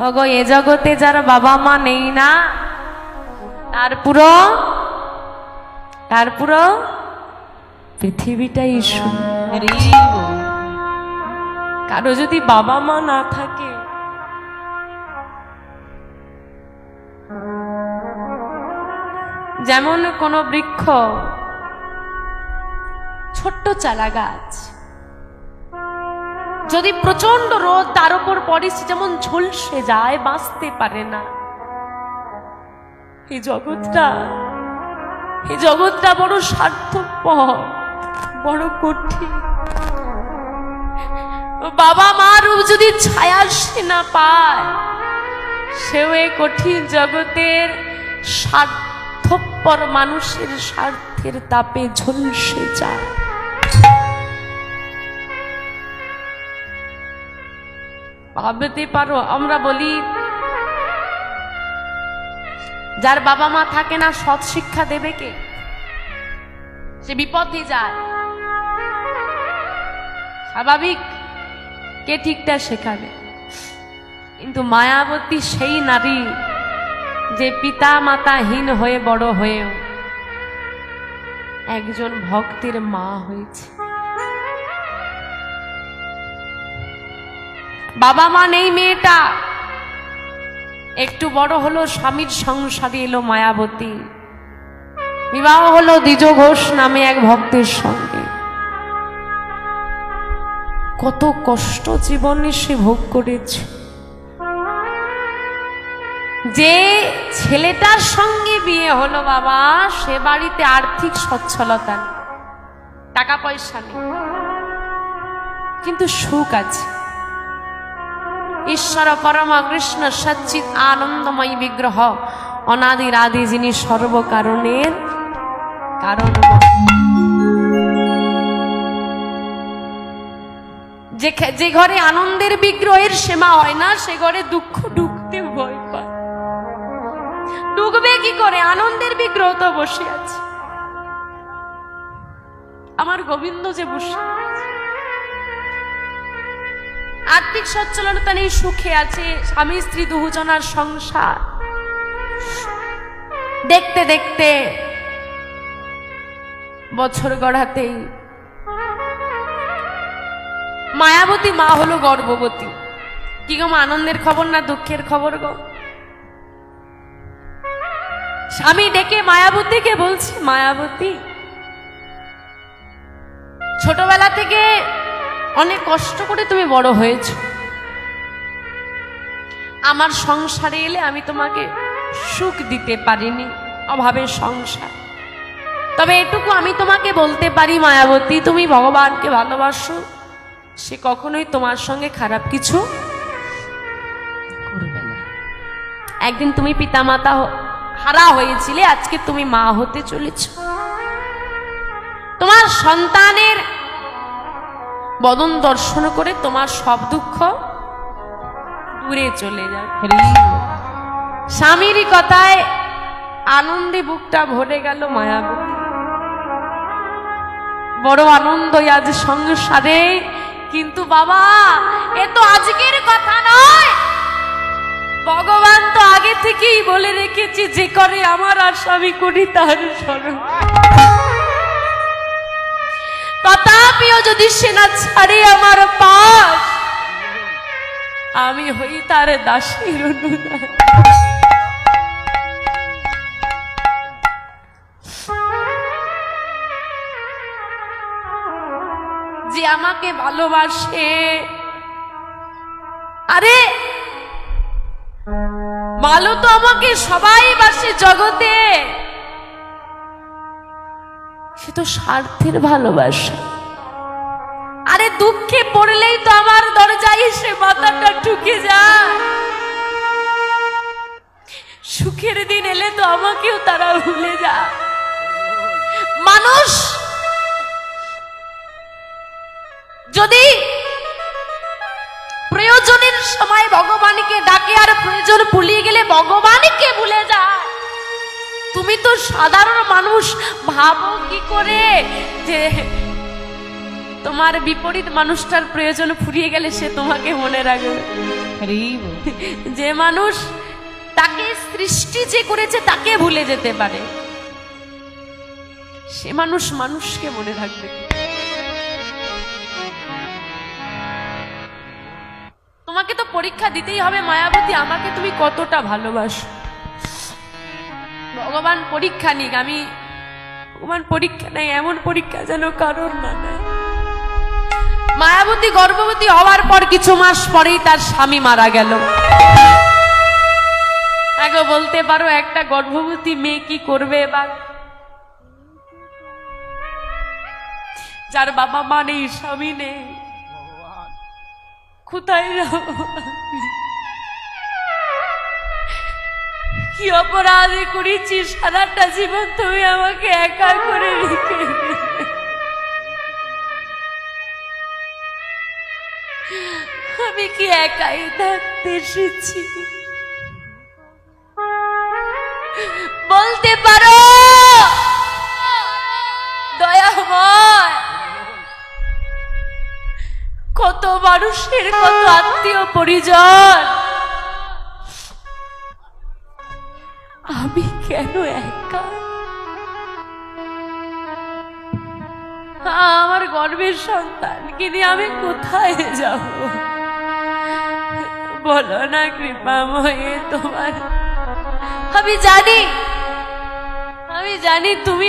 ওগো, এ জগতে যার বাবা মা নেই না, তার পুরো তার পুরো পৃথিবীটাই কারও যদি বাবা মা না থাকে, যেমন কোনো বৃক্ষ, ছোট্ট চারা গাছ যদি প্রচণ্ড রোদ, তার উপর পড়ে সে যেমন ঝলসে যায়, বাঁচতে পারে না। এই জগৎটা এই জগৎটা বড় স্বার্থপর বড় কঠিন। বাবা মা রূপ যদি ছায়া সে না পায়, সেও এই কঠিন জগতের স্বার্থপর মানুষের স্বার্থের তাপে ঝলসে যায়। ভাবতে পারো, আমরা বলি, যার বাবা মা থাকে না, সৎ শিক্ষা দেবে কে? সে বিপদে যায়। স্বাভাবিক, কে ঠিকটা শেখাবে? কিন্তু মায়াবতী সেই নারী, যে পিতা মাতাহীন হয়ে বড় হয়েও একজন ভক্তের মা হয়েছে। বাবা মা নেই মেয়েটা। একটু বড় হলো স্বামীর সংসারে এলো মায়াবতী। বিবাহ হলো দ্বিজ ঘোষ নামে এক ভক্তের সঙ্গে। কত কষ্ট জীবনে সে ভোগ করেছে। যে ছেলেটার সঙ্গে বিয়ে হলো বাবা, সে বাড়িতে আর্থিক সচ্ছলতা টাকা পয়সা নেই। কিন্তু সুখ আছে। ঈশ্বর পরম কৃষ্ণ সচ্চিত আনন্দময়ী বিগ্রহ। অনাদির আদি যিনি সর্বকারণের কারণ। যে ঘরে আনন্দের বিগ্রহের সীমা হয় না, সে ঘরে দুঃখ ঢুকতে ভয় পায়। ঢুকবে কি করে? আনন্দের বিগ্রহ তো বসে আছে। আমার গোবিন্দ যে বসে আছে। আর্থিক সচ্ছলতা নেই, সুখে আছে স্বামী, স্ত্রী দুজনার সংসার। দেখতে দেখতে বছর গড়াতেই মায়াবতী মা হলো গর্ভবতী। কি গো আনন্দের খবর না দুঃখের খবর গো? স্বামী ডেকে মায়াবতীকে বলছে, মায়াবতী, ছোটবেলা থেকে অনেক কষ্ট করে তুমি বড় হয়েছ। আমার সংসারে এলে আমি তোমাকে সুখ দিতে পারিনি, অভাবের সংসার। তবে এটুকু আমি তোমাকে বলতে পারি, মায়াবতী, তুমি ভগবানকে ভালোবাসো। সে কখনোই তোমার সঙ্গে খারাপ কিছু করবে না। একদিন তুমি পিতামাতা হারা হয়েছিলে, আজকে তুমি মা হতে চলেছ। তোমার সন্তানের বদন দর্শন করে তোমার সব দুঃখ দূরে চলে যাবে স্বামীর কথায় আনন্দে বুকটা ভরে গেল মায়াবতী। বড় আনন্দ আজ সংসারে কিন্তু বাবা এ তো আজকের কথা নয়। ভগবান তো আগে থেকেই বলে রেখেছি যে করে আমার আর স্বামী করি তার স্মরণ। তথাপিও যদি সেনা ছাড়ে আমার পাশ আমি হই তার দাসের অনুদান। যে আমাকে ভালোবাসে, আরে, ভালো তো আমাকে সবাই বাসে জগতে। সে তো স্বার্থের ভালোবাসা। আরে দুঃখে পড়লেই তো আমার দরজায় এসে মাথাটা ঠুকে যায়। সুখের দিন এলে তো আমাকেও তারা ভুলে যায়। মানুষ, যদি প্রয়োজনের সময় ভগবানকে ডাকে আর প্রয়োজন ভুলিয়ে গেলে ভগবানকে ভুলে যায়। তুমি তো সাধারণ মানুষ ভাবো কি করে যে তোমার বিপরীত মানুষটার প্রয়োজন ফুরিয়ে গেলে সে তোমাকে মনে রাখবে। যে মানুষ তাকে সৃষ্টি যে করেছে তাকে ভুলে যেতে পারে সে মানুষ মানুষকে মনে রাখবে। তোমাকে তো পরীক্ষা দিতেই হবে মায়াবতী আমাকে তুমি কতটা ভালোবাসো। ভগবান পরীক্ষা নিক, আমি ভগবান পরীক্ষা নেই, এমন পরীক্ষা যেন কারোর না মায়াবতী, গর্ভবতী হওয়ার পর কিছু মাস পরেই তার স্বামী মারা গেল। আগে বলতে পারো, একটা গর্ভবতী মেয়ে কি করবে এবার? যার বাবা মা নেই, স্বামী নেই। কোথায় কি অপরাধ করেছি সারাটা জীবন তুমি আমাকে একা করে রেখে আমি কি একাই থাকতে এসেছি? বলতে পারো! দয়াময় কত মানুষের কত আত্মীয় পরিজন! গর্বের সন্তান, কিনে আমি কোথায় যাব? বলো না কৃপাময় তোমার। আমি জানি আমি জানি তুমি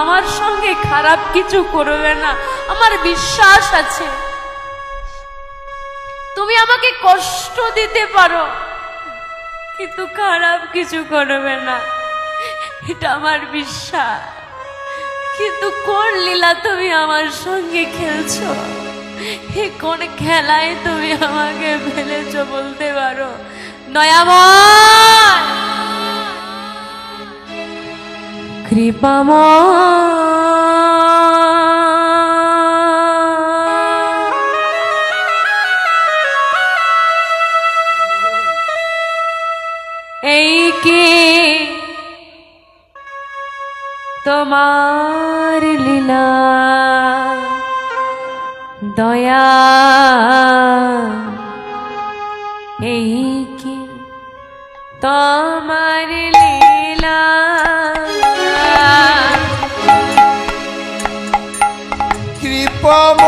আমার সঙ্গে খারাপ কিছু করবে না, আমার বিশ্বাস আছে। তুমি আমাকে কষ্ট দিতে পারো, কিন্তু খারাপ কিছু করবে না, এটা আমার বিশ্বাস। কিন্তু কোন লীলা তুমি আমার সঙ্গে খেলছো? হে কোন খেলায় তুমি আমাকে ফেলেছো বলতে পারো? নয়াময়! কৃপাময়! এই কি তোমার লীলা দয়া এই কি তোমার লীলা? কৃপম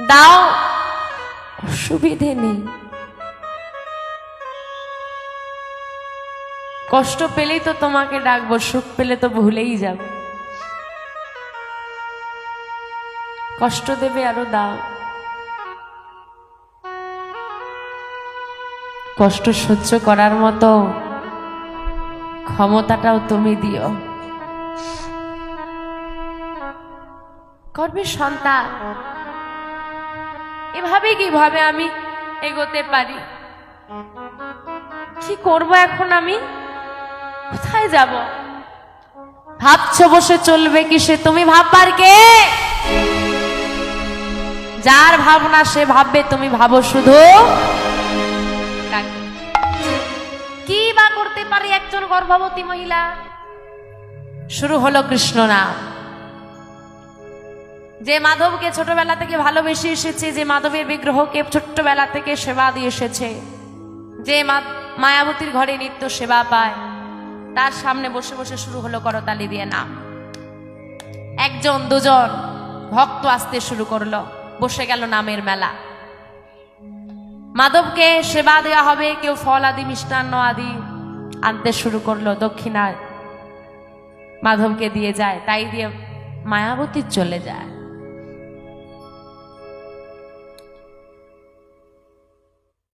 দাও। অসুবিধে নেই। কষ্ট পেলেই তো তোমাকে ডাকবো, সুখ পেলে তো ভুলেই যাব। কষ্ট দেবে আরও দাও। কষ্ট সহ্য করার মতো ক্ষমতাটাও তুমি দিও। করবে সন্তান। এভাবে কীভাবে আমি এগোতে পারি? কি করব এখন আমি? কোথায় যাব? ভাবছ বসে চলবে কি সে তুমি ভাববার কে? যার ভাবনা সে ভাববে, তুমি ভাবো শুধু কি বা করতে পারে একজন গর্ভবতী মহিলা? শুরু হলো কৃষ্ণ নাম। যে মাধবকে ছোটবেলা থেকে ভালোবেসে এসেছে, যে মাধবের বিগ্রহকে ছোট্টবেলা থেকে সেবা দিয়ে এসেছে, যে মায়াবতীর ঘরে নিত্য সেবা পায়, তার সামনে বসে বসে শুরু হলো করতালি দিয়ে নাম। একজন, দুজন ভক্ত আসতে শুরু করল, বসে গেল নামের মেলা। মাধবকে সেবা দেওয়া হবে, কেউ ফল আদি, মিষ্টান্ন আদি আনতে শুরু করল, দক্ষিণায় মাধবকে দিয়ে যায়, তাই দিয়ে মায়াবতী চলে যায়।